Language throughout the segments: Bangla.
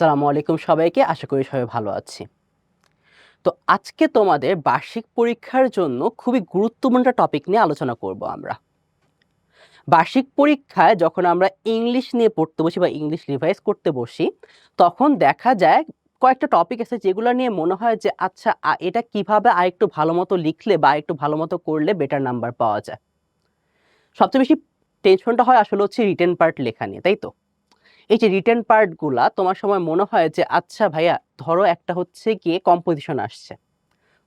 আসসালামু আলাইকুম সবাইকে, আশা করি সবাই ভালো আছি। তো আজকে তোমাদের বার্ষিক পরীক্ষার জন্য খুবই গুরুত্বপূর্ণ একটা টপিক নিয়ে আলোচনা করব আমরা। বার্ষিক পরীক্ষায় যখন আমরা ইংলিশ নিয়ে পড়তে বসি বা ইংলিশ রিভাইজ করতে বসি, তখন দেখা যায় কয়েকটা টপিক আছে যেগুলো নিয়ে মনে হয় যে আচ্ছা এটা কীভাবে আরেকটু ভালো মতো লিখলে বা একটু ভালো মতো করলে বেটার নাম্বার পাওয়া যায়। সবচেয়ে বেশি টেনশনটা হয় আসলে হচ্ছে রিটেন পার্ট লেখা নিয়ে, তাই তো? এই যে রিটেন পার্টগুলা তোমার সময় মনে হয় যে আচ্ছা ভাইয়া, ধরো একটা হচ্ছে গিয়ে কম্পোজিশন আসছে।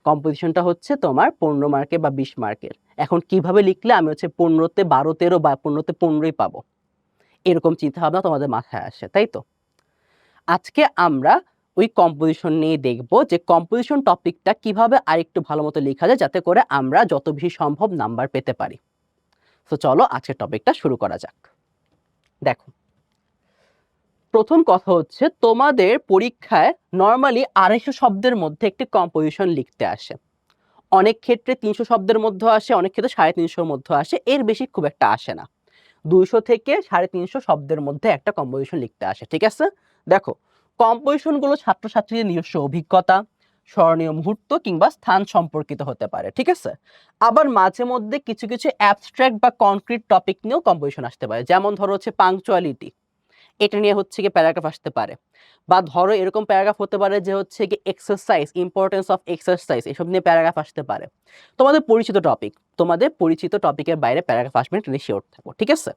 কম্পোজিশনটা হচ্ছে তোমার পনেরো মার্কের বা বিশ মার্কের এখন কীভাবে লিখলে আমি হচ্ছে পনেরোতে বারো তেরো বা পনেরোতে পনেরোই পাবো? এরকম চিন্তা ভাবনা তোমাদের মাথায় আসে, তাই তো? আজকে আমরা ওই কম্পোজিশন নিয়ে দেখব যে কম্পোজিশন টপিকটা কীভাবে আরেকটু ভালো মতো লেখা যায় যাতে করে আমরা যত বেশি সম্ভব নাম্বার পেতে পারি। তো চলো আজকের টপিকটা শুরু করা যাক। দেখো প্রথম কথা হচ্ছে তোমাদের পরীক্ষায় নর্মালি আড়াইশো শব্দের মধ্যে একটি কম্পোজিশন লিখতে আসে। অনেক ক্ষেত্রে তিনশো শব্দের মধ্যে আসে, অনেক ক্ষেত্রে সাড়ে তিনশোর মধ্যে আসে, এর বেশি খুব একটা আসে না। দুইশো থেকে সাড়ে তিনশো শব্দের মধ্যে একটা কম্পোজিশন লিখতে আসে, ঠিক আছে? দেখো কম্পোজিশনগুলো ছাত্রছাত্রীদের নিজস্ব অভিজ্ঞতা, স্মরণীয় মুহূর্ত কিংবা স্থান সম্পর্কিত হতে পারে, ঠিক আছে? আবার মাঝে মধ্যে কিছু কিছু অ্যাবস্ট্রাক্ট বা কনক্রিট টপিক নিয়েও কম্পোজিশন আসতে পারে, যেমন ধরো হচ্ছে পাংচুয়ালিটি এটা নিয়ে হচ্ছে কি প্যারাগ্রাফ আসতে পারে। বা ধরো এরকম প্যারাগ্রাফ হতে পারে যে হচ্ছে কি এক্সারসাইজ ইম্পর্টেন্স অফ এক্সারসাইজ এসব নিয়ে প্যারাগ্রাফ আসতে পারে। তোমাদের পরিচিত টপিক তোমাদের পরিচিত টপিকের বাইরে প্যারাগ্রাফ আসবে, এটা নিয়ে শিওর থাকব ঠিক আছে?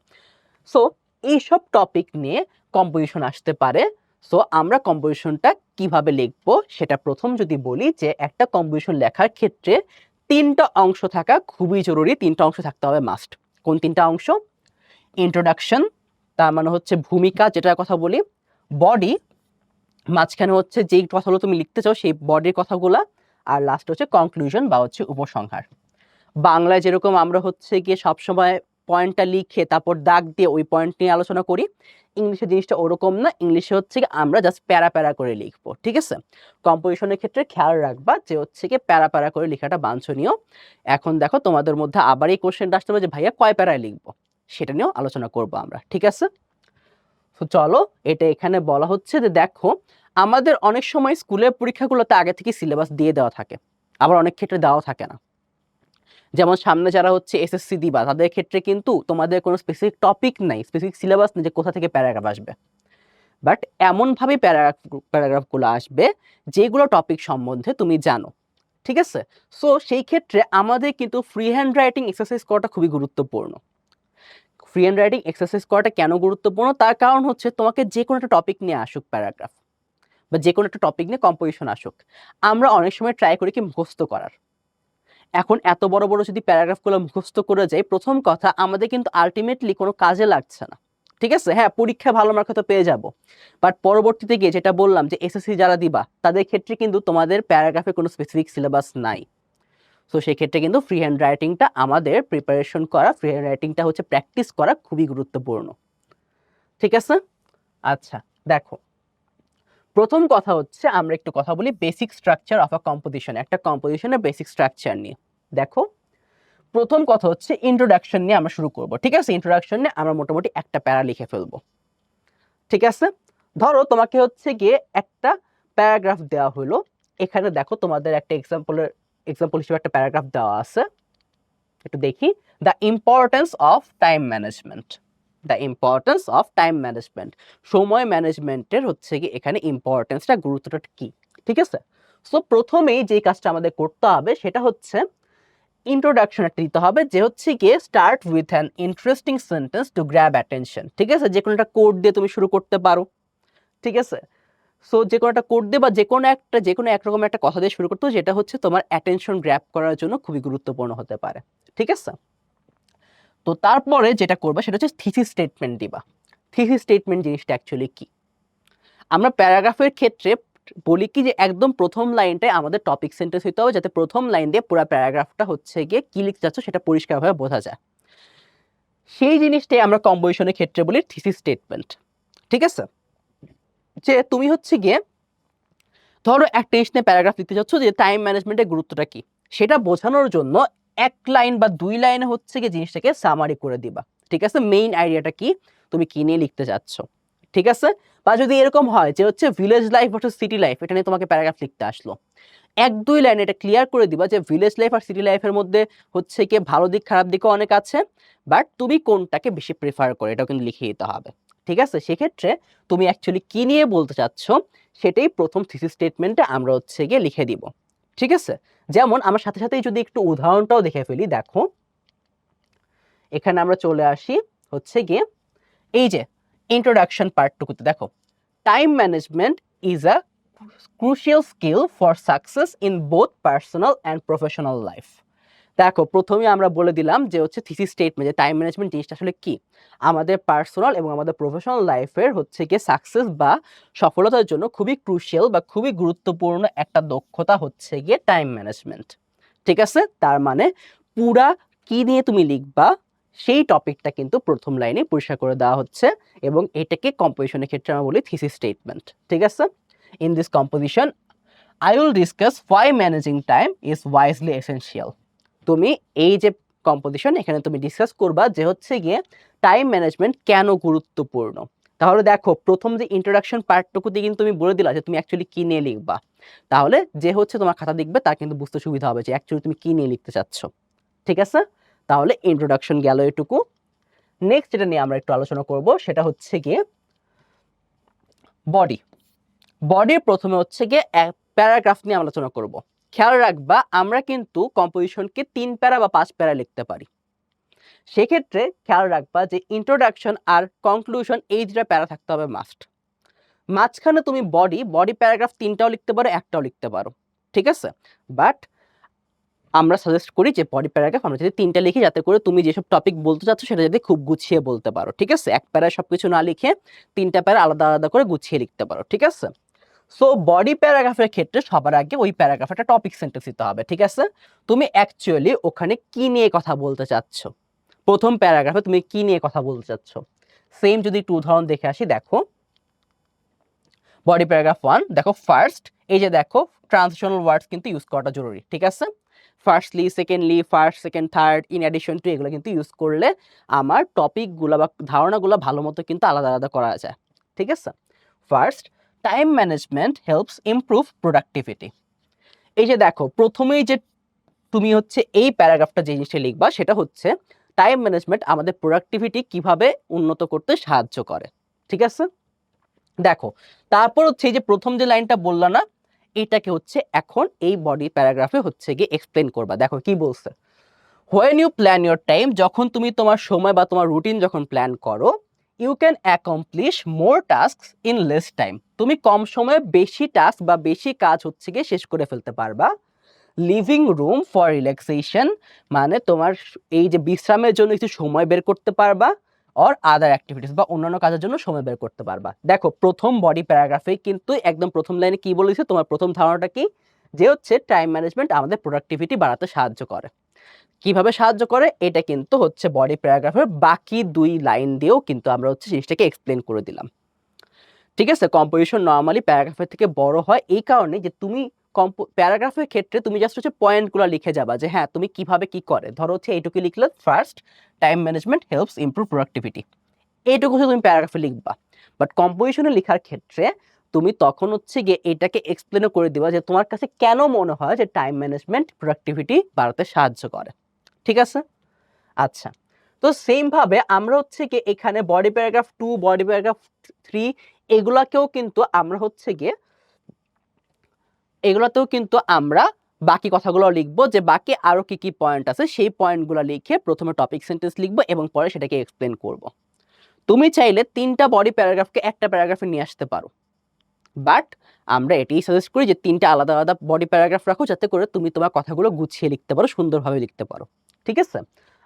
সো এইসব টপিক নিয়ে কম্পোজিশন আসতে পারে। সো আমরা কম্পোজিশনটা কীভাবে লিখব সেটা প্রথম যদি বলি যে একটা কম্পোজিশন লেখার ক্ষেত্রে তিনটা অংশ থাকা খুবই জরুরি, তিনটা অংশ থাকতে হবে মাস্ট কোন তিনটা অংশ? ইন্ট্রোডাকশন তার মানে হচ্ছে ভূমিকা যেটার কথা বলি বডি মাঝখানে হচ্ছে যেই কথাগুলো তুমি লিখতে চাও সেই বডির কথাগুলা, আর লাস্ট হচ্ছে কনক্লুশন বা হচ্ছে উপসংহার। বাংলায় যেরকম আমরা হচ্ছে গিয়ে সবসময় পয়েন্টটা লিখে তারপর দাগ দিয়ে ওই পয়েন্ট নিয়ে আলোচনা করি, ইংলিশে জিনিসটা ওরকম না, ইংলিশে হচ্ছে কি আমরা জাস্ট প্যারা প্যারা করে লিখব, ঠিক আছে? কম্পোজিশনের ক্ষেত্রে খেয়াল রাখবা যে হচ্ছে কি প্যারা প্যারা করে লেখাটা বাঞ্ছনীয়। এখন দেখো তোমাদের মধ্যে আবার এই কোশ্চেনটা আসতে হবে যে, ভাইয়া কয় প্যারায় লিখব? সেটা নিয়েও আলোচনা করব আমরা, ঠিক আছে? তো চলো, এটা এখানে বলা হচ্ছে যে দেখো, আমাদের অনেক সময় স্কুলের পরীক্ষাগুলোতে আগে থেকে সিলেবাস দিয়ে দেওয়া থাকে, আবার অনেক ক্ষেত্রে দেওয়া থাকে না। যেমন সামনে যারা হচ্ছে এসএসসি দিবা, তাদের ক্ষেত্রে কিন্তু তোমাদের কোনো স্পেসিফিক টপিক নাই স্পেসিফিক সিলেবাস নেই যে কোথা থেকে প্যারাগ্রাফ আসবে। বাট এমনভাবে প্যারাগ্রাফ প্যারাগ্রাফগুলো আসবে যেগুলো টপিক সম্বন্ধে তুমি জানো, ঠিক আছে? সো সেই ক্ষেত্রে আমাদের কিন্তু ফ্রি হ্যান্ড রাইটিং এক্সারসাইজ করাটা খুবই গুরুত্বপূর্ণ। ফ্রি হ্যান্ড রাইটিং এক্সারসাইজ করাটা কেন গুরুত্বপূর্ণ? তার কারণ হচ্ছে তোমাকে যে কোনো একটা টপিক নিয়ে আসুক প্যারাগ্রাফ বা যে কোনো একটা টপিক নিয়ে কম্পোজিশন আসুক। আমরা অনেক সময় ট্রাই করি কি মুখস্থ করার। এখন এত বড় বড় যদি প্যারাগ্রাফগুলো মুখস্থ করে যাই, প্রথম কথা, আমাদের কিন্তু আলটিমেটলি কোনো কাজে লাগছে না। ঠিক আছে? হ্যাঁ পরীক্ষা ভালো মার্ক হয়তো পেয়ে যাব। বাট পরবর্তীতে গিয়ে যেটা বললাম যে এসএসসি যারা দিবা, তাদের ক্ষেত্রে কিন্তু তোমাদের প্যারাগ্রাফে কোনো স্পেসিফিক সিলেবাস নাই। সো সেক্ষেত্রে কিন্তু ফ্রি হ্যান্ড রাইটিংটা আমাদের প্রিপারেশন করা ফ্রি হ্যান্ড রাইটিংটা হচ্ছে প্র্যাকটিস করা খুবই গুরুত্বপূর্ণ। ঠিক আছে? আচ্ছা দেখো। প্রথম কথা হচ্ছে আমরা একটু কথা বলি basic structure of a composition একটা কম্পোজিশনের বেসিক স্ট্রাকচার নিয়ে। দেখো, প্রথম কথা হচ্ছে ইন্ট্রোডাকশন নিয়ে আমরা শুরু করব। ঠিক আছে? ইন্ট্রোডাকশন নিয়ে আমরা মোটামুটি একটা প্যারা লিখে ফেলব। ঠিক আছে? ধরো তোমাকে হচ্ছে গিয়ে একটা প্যারাগ্রাফ দেওয়া হলো। এখানে দেখো তোমাদের একটা এক্সাম্পলের এক্সাম্পল হিসেবে একটা প্যারাগ্রাফ দেওয়া আছে। একটু দেখি। The importance of time management the importance of time management সময় ম্যানেজমেন্টের হচ্ছে কি এখানে ইম্পর্টেন্সটা গুরুত্বটা কি? ঠিক আছে? সো প্রথমেই যে কাজটা আমাদের করতে হবে সেটা হচ্ছে ইন্ট্রোডাকশন একটা দিতে হবে যে হচ্ছে গিয়ে start with an interesting sentence to grab attention ঠিক আছে? যে কোনো একটা কোড দিয়ে তুমি শুরু করতে পারো। ঠিক আছে? সো যে কোনো একটা কোড দিয়ে বা যে কোনো একটা, যে কোনো একরকম একটা কথা দিয়ে শুরু করতে যেটা হচ্ছে তোমার অ্যাটেনশন গ্র্যাব করার জন্য খুবই গুরুত্বপূর্ণ হতে পারে। ঠিক আছে? তো তারপরে যেটা করবা, সেটা হচ্ছে থিসিস স্টেটমেন্ট দিবা। থিসিস স্টেটমেন্ট জিনিসটা অ্যাকচুয়ালি কী? আমরা প্যারাগ্রাফের ক্ষেত্রে বলি কি যে, একদম প্রথম লাইনটাই আমাদের টপিক সেন্টেন্স হইতে হবে, যাতে প্রথম লাইন দিয়ে পুরো প্যারাগ্রাফটা হচ্ছে গিয়ে কি লিখতে যাচ্ছ সেটা পরিষ্কারভাবে বোঝা যায়। সেই জিনিসটাই আমরা কম্পোজিশনের ক্ষেত্রে বলি থিসিস স্টেটমেন্ট ঠিক আছে? যে তুমি হচ্ছে গিয়ে ধরো একটা নিয়ে প্যারাগ্রাফ লিখতে চাচ্ছ যে টাইম ম্যানেজমেন্টের গুরুত্বটা কি? সেটা বোঝানোর জন্য এক লাইন বা দুই লাইনে হচ্ছে গিয়ে জিনিসটাকে সামারি করে দিবা। ঠিক আছে? মেইন আইডিয়াটা কি? তুমি কি নিয়ে লিখতে চাচ্ছ ঠিক আছে? বা যদি এরকম হয় যে হচ্ছে village life versus city life এটা নিয়ে তোমাকে প্যারাগ্রাফ লিখতে আসলো। এক, দুই লাইন এটা ক্লিয়ার করে দিবা যে ভিলেজ লাইফ আর সিটি লাইফের মধ্যে হচ্ছে কি ভালো দিক, খারাপ দিকও অনেক আছে বাট তুমি কোনটাকে বেশি প্রেফার করো? এটাও কিন্তু লিখে দিতে হবে। ঠিক আছে? সেক্ষেত্রে তুমি অ্যাকচুয়ালি কি নিয়ে বলতে চাচ্ছ? সেটাই প্রথম থিসিস স্টেটমেন্টে আমরা হচ্ছে গিয়ে লিখে দিব। ঠিক আছে? যেমন আমার সাথে সাথেই যদি একটু উদাহরণটাও দেখে ফেলি, দেখো। এখানে আমরা চলে আসি হচ্ছে গিয়ে এই যে ইন্ট্রোডাকশন পার্টটুকুতে দেখো time management is a crucial skill for success in both personal and professional life দেখো, প্রথমে আমরা বলে দিলাম যে হচ্ছে থিসিস স্টেটমেন্ট যে টাইম ম্যানেজমেন্ট জিনিসটা আসলে কি? আমাদের পার্সোনাল এবং আমাদের প্রফেশনাল লাইফের হচ্ছে গিয়ে সাকসেস বা সফলতার জন্য খুবই ক্রুশিয়াল বা খুবই গুরুত্বপূর্ণ একটা দক্ষতা হচ্ছে গিয়ে টাইম ম্যানেজমেন্ট ঠিক আছে? তার মানে পুরা কি নিয়ে তুমি লিখবা, সেই টপিকটা কিন্তু প্রথম লাইনে পরিষ্কার করে দেওয়া হচ্ছে এবং এটাকে কম্পোজিশনের ক্ষেত্রে আমরা বলি থিসিস স্টেটমেন্ট ঠিক আছে? In this composition I will discuss why managing time is wisely essential তুমি এই যে কম্পোজিশন এখানে তুমি ডিসকাস করবা যে হচ্ছে গিয়ে টাইম ম্যানেজমেন্ট কেন গুরুত্বপূর্ণ। তাহলে দেখো, প্রথম যে ইন্ট্রোডাকশন পার্টটুকুতে কিন্তু তুমি বলে দিলা যে তুমি অ্যাকচুয়ালি কী নিয়ে লিখবা। তাহলে যে হচ্ছে তোমার খাতা দেখবে, তার কিন্তু বুঝতে সুবিধা হবে যে অ্যাকচুয়ালি তুমি কী নিয়ে লিখতে চাচ্ছ। ঠিক আছে? তাহলে ইন্ট্রোডাকশন গেল এটুকু। নেক্সট যেটা নিয়ে আমরা একটু আলোচনা করব, সেটা হচ্ছে গিয়ে বডি বডির প্রথমে হচ্ছে গিয়ে প্যারাগ্রাফ নিয়ে আলোচনা করব। খেয়াল রাখবা, আমরা কিন্তু কম্পোজিশনকে তিন প্যারা বা পাঁচ প্যারা লিখতে পারি। সেক্ষেত্রে খেয়াল রাখবা যে ইন্ট্রোডাকশন আর কনক্লুশন এই দুটা প্যারা থাকতে হবে মাস্ট মাঝখানে তুমি বডি বডি প্যারাগ্রাফ তিনটাও লিখতে পারো, একটাও লিখতে পারো। ঠিক আছে? বাট আমরা সাজেস্ট করি যে বডি প্যারাগ্রাফ আমরা যদি তিনটা লিখি, যাতে করে তুমি যেসব টপিক বলতে চাচ্ছ, সেটা যদি খুব গুছিয়ে বলতে পারো। ঠিক আছে? এক প্যারায় সব কিছু না লিখে তিনটা প্যারা আলাদা আলাদা করে গুছিয়ে লিখতে পারো। ঠিক আছে? সো বডি প্যারাগ্রাফের ক্ষেত্রে সবার আগে ওই প্যারাগ্রাফে একটা টপিক সেন্টেন্স দিতে হবে, ঠিক আছে? তুমি অ্যাকচুয়ালি ওখানে কি নিয়ে কথা বলতে চাচ্ছ? প্রথম প্যারাগ্রাফে তুমি কি নিয়ে কথা বলতে চাচ্ছ? সেম যদি একটু উদাহরণ দেখে আসি, দেখো। বডি প্যারাগ্রাফ ওয়ান দেখো ফার্স্ট এই যে দেখো ট্রান্সলেশনাল ওয়ার্ডস কিন্তু ইউজ করাটা জরুরি, ঠিক আছে? Firstly secondly first second third in addition to এগুলো কিন্তু ইউজ করলে আমার টপিকগুলো বা ধারণাগুলো ভালো মতো কিন্তু আলাদা আলাদা করা যায়, ঠিক আছে? First time management helps improve productivity এই যে দেখো, প্রথমেই যে তুমি হচ্ছে এই প্যারাগ্রাফটা যে জিনিসটা লিখবা সেটা হচ্ছে টাইম ম্যানেজমেন্ট আমাদের প্রোডাক্টিভিটি কীভাবে উন্নত করতে সাহায্য করে, ঠিক আছে? দেখো, তারপর হচ্ছে এই যে প্রথম যে লাইনটা বললা না, এটাকে হচ্ছে এখন এই বডি প্যারাগ্রাফে হচ্ছে গিয়ে এক্সপ্লেন করবা। দেখো কি বলছে when you plan your time যখন তুমি তোমার সময় বা তোমার রুটিন যখন প্ল্যান করো you can accomplish more task in less time তুমি কম সময়ে বেশি টাস্ক বা বেশি কাজ হচ্ছে গিয়ে শেষ করে ফেলতে পারবা। লিভিং রুম ফর রিল্যাক্সেশন মানে তোমার এই যে বিশ্রামের জন্য কিছু সময় বের করতে পারবা অর আদার অ্যাক্টিভিটিস বা অন্যান্য কাজের জন্য সময় বের করতে পারবা। দেখো, প্রথম বডি প্যারাগ্রাফে কিন্তু একদম প্রথম লাইনে কি বলেছে? তোমার প্রথম ধারণাটা কি? যে হচ্ছে টাইম ম্যানেজমেন্ট আমাদের প্রোডাক্টিভিটি বাড়াতে সাহায্য করে। কীভাবে সাহায্য করে? এটা কিন্তু হচ্ছে বডি প্যারাগ্রাফের বাকি দুই লাইন দিয়েও কিন্তু আমরা হচ্ছে জিনিসটাকে এক্সপ্লেন করে দিলাম। ঠিক আছে? কম্পোজিশন নর্মালি প্যারাগ্রাফের থেকে বড় হয় এই কারণে যে তুমি কম্পো প্যারাগ্রাফের ক্ষেত্রে তুমি জাস্ট হচ্ছে পয়েন্টগুলো লিখে যাবা যে হ্যাঁ তুমি কীভাবে কি করে? ধরো হচ্ছে এইটুকু লিখলে first time management helps improve productivity এইটুকু হচ্ছে তুমি প্যারাগ্রাফে লিখবা। বাট কম্পোজিশনে লেখার ক্ষেত্রে তুমি তখন হচ্ছে গিয়ে এটাকে এক্সপ্লেনও করে দিবা যে তোমার কাছে কেন মনে হয় যে টাইম ম্যানেজমেন্ট প্রোডাক্টিভিটি বাড়াতে সাহায্য করে। ঠিক আছে? আচ্ছা তো সেমভাবে আমরা হচ্ছে কি এখানে body paragraph two body paragraph three এগুলাকেও কিন্তু আমরা হচ্ছে গিয়ে, এগুলাতেও কিন্তু আমরা বাকি কথাগুলো লিখব যে বাকি আরও কি কি পয়েন্ট আছে সেই পয়েন্টগুলো লিখে প্রথমে টপিক সেন্টেন্স লিখব এবং পরে সেটাকে এক্সপ্লেন করব। তুমি চাইলে তিনটা বডি প্যারাগ্রাফকে একটা প্যারাগ্রাফে নিয়ে আসতে পারো। বাট আমরা এটাই সাজেস্ট করি যে তিনটা আলাদা আলাদা বডি প্যারাগ্রাফ রাখো যাতে করে তুমি তোমার কথাগুলো গুছিয়ে লিখতে পারো, সুন্দরভাবে লিখতে পারো। ঠিক আছে?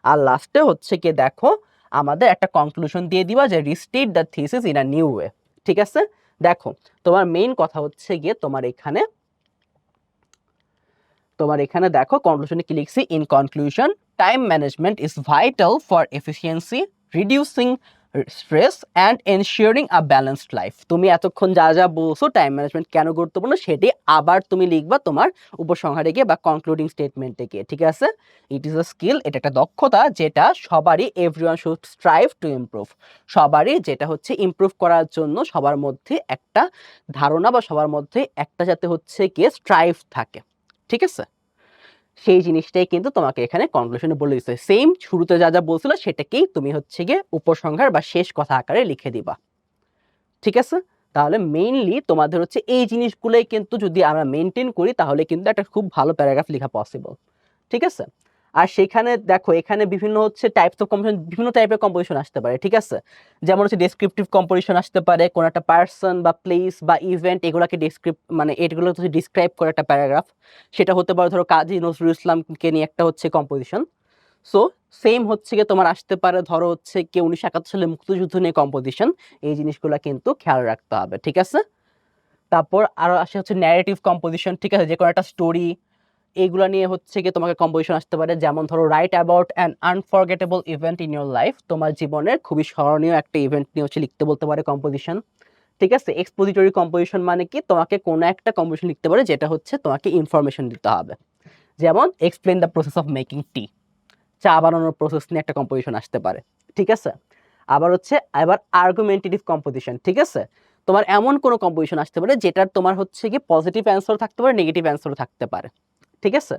আর লাস্টে হচ্ছে কি দেখো, আমাদের একটা কনক্লুশন দিয়ে দিবা যে restate the thesis in a new way ঠিক আছে? দেখো, তোমার মেইন কথা হচ্ছে গিয়ে তোমার এখানে তোমার এখানে দেখো কনক্লুশনে কি লিখছি? In conclusion time management is vital for efficiency reducing stress and ensuring a balanced life তুমি এতক্ষণ যা যা বলছো টাইম ম্যানেজমেন্ট কেন গুরুত্বপূর্ণ, সেটি আবার তুমি লিখবা তোমার উপসংহারে গিয়ে বা কনক্লুডিং স্টেটমেন্টে গিয়ে, ঠিক আছে? ইট ইজ আ স্কিল এটা একটা দক্ষতা যেটা সবারই everyone should strive to improve সবারই যেটা হচ্ছে ইমপ্রুভ করার জন্য সবার মধ্যে একটা ধারণা বা সবার মধ্যে একটা যাতে হচ্ছে গিয়ে স্ট্রাইভ থাকে, ঠিক আছে? সেই জিনিসটাই কিন্তু তোমাকে এখানে কনক্লুশনে বলে দিচ্ছে। সেম শুরুতে যা যা বলছিল সেটাকেই তুমি হচ্ছে গিয়ে উপসংহার বা শেষ কথা আকারে লিখে দিবা। ঠিক আছে? তাহলে মেইনলি তোমাদের হচ্ছে এই জিনিসগুলোই কিন্তু যদি আমরা মেনটেন করি তাহলে কিন্তু একটা খুব ভালো প্যারাগ্রাফ লেখা পসিবল ঠিক আছে? আর সেখানে দেখো, এখানে বিভিন্ন হচ্ছে টাইপস অফ কম্পোজিশন বিভিন্ন টাইপের কম্পোজিশন আসতে পারে, ঠিক আছে? যেমন হচ্ছে ডেসক্রিপটিভ কম্পোজিশন আসতে পারে, কোনো একটা পার্সন বা প্লেস বা ইভেন্ট এগুলোকে ডেসক্রিপ মানে এগুলো হচ্ছে ডিসক্রাইব করে একটা প্যারাগ্রাফ সেটা হতে পারে ধরো কাজী নজরুল ইসলামকে নিয়ে একটা হচ্ছে কম্পোজিশন সো সেম হচ্ছে গিয়ে তোমার আসতে পারে ধরো হচ্ছে কি উনিশশো একাত্তর সালে মুক্তিযুদ্ধ নিয়ে কম্পোজিশন এই জিনিসগুলো কিন্তু খেয়াল রাখতে হবে, ঠিক আছে? তারপর আরও আসে হচ্ছে ন্যারেটিভ কম্পোজিশন ঠিক আছে? যে কোনো একটা স্টোরি এইগুলো নিয়ে হচ্ছে গিয়ে তোমাকে কম্পোজিশন আসতে পারে। যেমন ধরো write about an unforgettable event in your life তোমার জীবনের খুবই স্মরণীয় একটা ইভেন্ট নিয়ে হচ্ছে লিখতে বলতে পারে কম্পোজিশন ঠিক আছে? এক্সপোজিটরি কম্পোজিশন মানে কি? তোমাকে কোনো একটা কম্পোজিশন লিখতে পারে যেটা হচ্ছে তোমাকে ইনফরমেশন দিতে হবে। যেমন explain the process of making tea চা বানানোর প্রসেস নিয়ে একটা কম্পোজিশন আসতে পারে। ঠিক আছে? আবার হচ্ছে এবার আর্গুমেন্টেটিভ কম্পোজিশন ঠিক আছে? তোমার এমন কোনো কম্পোজিশন আসতে পারে যেটার তোমার হচ্ছে কি পজিটিভ অ্যান্সার থাকতে পারে নেগেটিভ অ্যান্সারও থাকতে পারে। ঠিক আছে?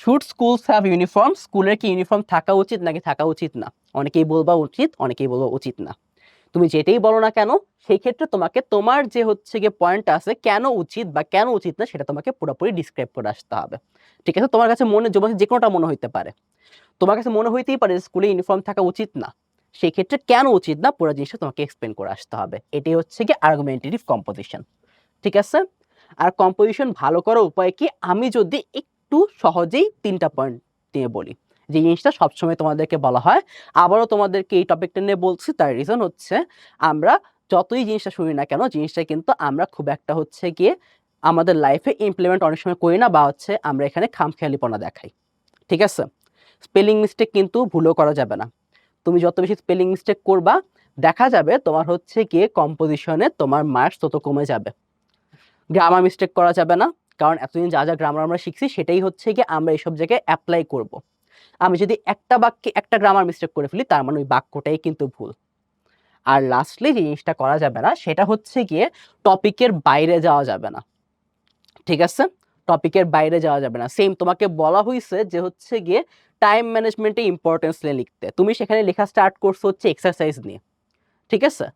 শুড স্কুলস হ্যাভ ইউনিফর্ম স্কুলের কি ইউনিফর্ম থাকা উচিত নাকি থাকা উচিত না? অনেকেই বলবা উচিত, অনেকেই বলবা উচিত না। তুমি যেটাই বলো না কেন, সেই ক্ষেত্রে তোমাকে তোমার যে হচ্ছে গিয়ে পয়েন্ট আছে, কেন উচিত বা কেন উচিত না, সেটা তোমাকে পুরোপুরি ডিসক্রাইব করে আসতে হবে। ঠিক আছে? তোমার কাছে মনে যেমন যে কোনোটা মনে হইতে পারে। তোমার কাছে মনে হইতেই পারে যে স্কুলে ইউনিফর্ম থাকা উচিত না। সেই ক্ষেত্রে কেন উচিত না, পুরো জিনিসটা তোমাকে এক্সপ্লেন করে আসতে হবে। এটাই হচ্ছে কি আর্গুমেন্টেটিভ কম্পোজিশন ঠিক আছে? আর কম্পোজিশন ভালো করার উপায় কি? আমি যদি একটু সহজেই তিনটা পয়েন্ট নিয়ে বলি। যে জিনিসটা সবসময় তোমাদেরকে বলা হয়। আবারও তোমাদেরকে এই টপিকটা নিয়ে বলছি, তার রিজন হচ্ছে আমরা যতই জিনিসটা শুনি না কেন, জিনিসটা কিন্তু আমরা খুব একটা হচ্ছে গিয়ে আমাদের লাইফে ইমপ্লিমেন্ট অনেক সময় করি না বা হচ্ছে আমরা এখানে খামখেয়ালিপনা দেখাই। ঠিক আছে? স্পেলিং মিস্টেক কিন্তু ভুলও করা যাবে না। তুমি যত বেশি স্পেলিং মিস্টেক করবা, দেখা যাবে তোমার হচ্ছে গিয়ে কম্পোজিশনে তোমার মার্কস তত কমে যাবে। গ্রামার মিস্টেক করা যাবে না। কারণ এতদিন যা যা গ্রামার আমরা শিখছি, সেটাই হচ্ছে গিয়ে আমরা এইসব জায়গায় অ্যাপ্লাই করব। আমি যদি একটা বাক্যে একটা গ্রামার মিস্টেক করে ফেলি, তার মানে ওই বাক্যটাই কিন্তু ভুল। আর লাস্টলি যে জিনিসটা করা যাবে না, সেটা হচ্ছে গিয়ে টপিকের বাইরে যাওয়া যাবে না। ঠিক আছে? টপিকের বাইরে যাওয়া যাবে না। সেম তোমাকে বলা হয়েছে যে হচ্ছে গিয়ে টাইম ম্যানেজমেন্টে ইম্পর্টেন্স নিয়ে লিখতে। তুমি সেখানে লেখা স্টার্ট করছ হচ্ছে এক্সারসাইজ নিয়ে। ঠিক আছে?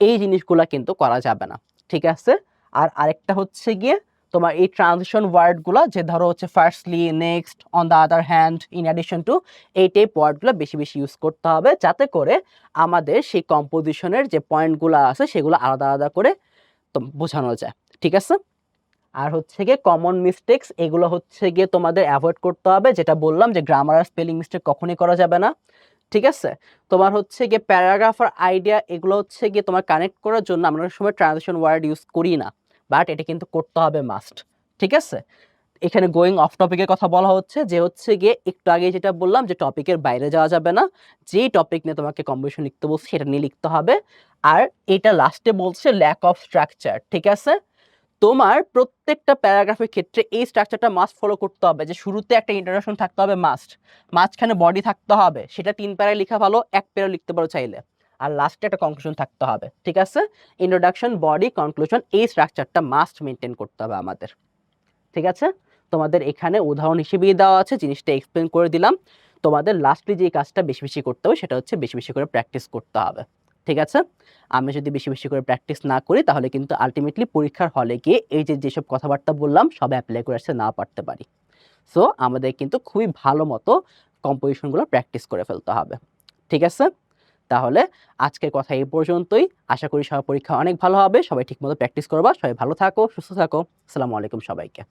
এই জিনিসগুলো কিন্তু করা যাবে না। ঠিক আছে? আর আরেকটা হচ্ছে গিয়ে তোমার এই ট্রানজিশন ওয়ার্ডগুলো যে ধরো হচ্ছে firstly next on the other hand in addition to এই টাইপ ওয়ার্ডগুলো বেশি বেশি ইউজ করতে হবে যাতে করে আমাদের সেই কম্পোজিশনের যে পয়েন্টগুলো আছে সেগুলো আলাদা আলাদা করে বোঝানো যায়। ঠিক আছে? আর হচ্ছে গিয়ে কমন মিস্টেক্স এগুলো হচ্ছে গিয়ে তোমাদের অ্যাভয়েড করতে হবে। যেটা বললাম যে গ্রামার আর স্পেলিং মিস্টেক কখনই করা যাবে না। ঠিক আছে? তোমার হচ্ছে গিয়ে প্যারাগ্রাফার আইডিয়া এগুলো হচ্ছে গিয়ে তোমার কানেক্ট করার জন্য আমরা সময় ট্রানজিশন ওয়ার্ড ইউজ করি না। বাট এটা কিন্তু করতে হবে মাস্ট ঠিক আছে? এখানে গোয়িং অফ টপিকের কথা বলা হচ্ছে যে হচ্ছে গিয়ে একটু আগে যেটা বললাম যে টপিকের বাইরে যাওয়া যাবে না। যেই টপিক নিয়ে তোমাকে কম্পিটিশন লিখতে বলছে সেটা নিয়ে লিখতে হবে। আর এটা লাস্টে বলছে ল্যাক অফ স্ট্রাকচার ঠিক আছে? তোমার প্রত্যেকটা প্যারাগ্রাফের ক্ষেত্রে এই স্ট্রাকচারটা মাস্ট ফলো করতে হবে, যে শুরুতে একটা ইন্ট্রোডাকশন থাকতে হবে মাস্ট মাঝখানে বডি থাকতে হবে, সেটা তিন প্যারায় লেখা ভালো, এক প্যারা লিখতে পারো চাইলে, আর লাস্টে একটা কনক্লুশন থাকতে হবে, ঠিক আছে? ইন্ট্রোডাকশন বডি কনক্লুশন এই স্ট্রাকচারটা মাস্ট মেনটেন করতে হবে আমাদের, ঠিক আছে? তোমাদের এখানে উদাহরণ হিসেবেই দেওয়া আছে, জিনিসটা এক্সপ্লেন করে দিলাম, তোমাদের লাস্টলি যে কাজটা বেশি বেশি করতে হবে, সেটা হচ্ছে বেশি বেশি করে প্র্যাকটিস করতে হবে। ঠিক আছে? আমি যদি বেশি বেশি করে প্র্যাকটিস না করি, তাহলে কিন্তু আলটিমেটলি পরীক্ষার হলে গিয়ে এই যে যেসব কথাবার্তা বললাম, সব অ্যাপ্লাই করে আসতে না পারতে পারি। সো আমাদের কিন্তু খুবই ভালো মতো কম্পোজিশনগুলো প্র্যাকটিস করে ফেলতে হবে। ঠিক আছে? তাহলে আজকের কথা এই পর্যন্তই। আশা করি সবার পরীক্ষা অনেক ভালো হবে। সবাই ঠিকমতো প্র্যাকটিস করবা। সবাই ভালো থাকো, সুস্থ থাকো। আসসালামু আলাইকুম সবাইকে।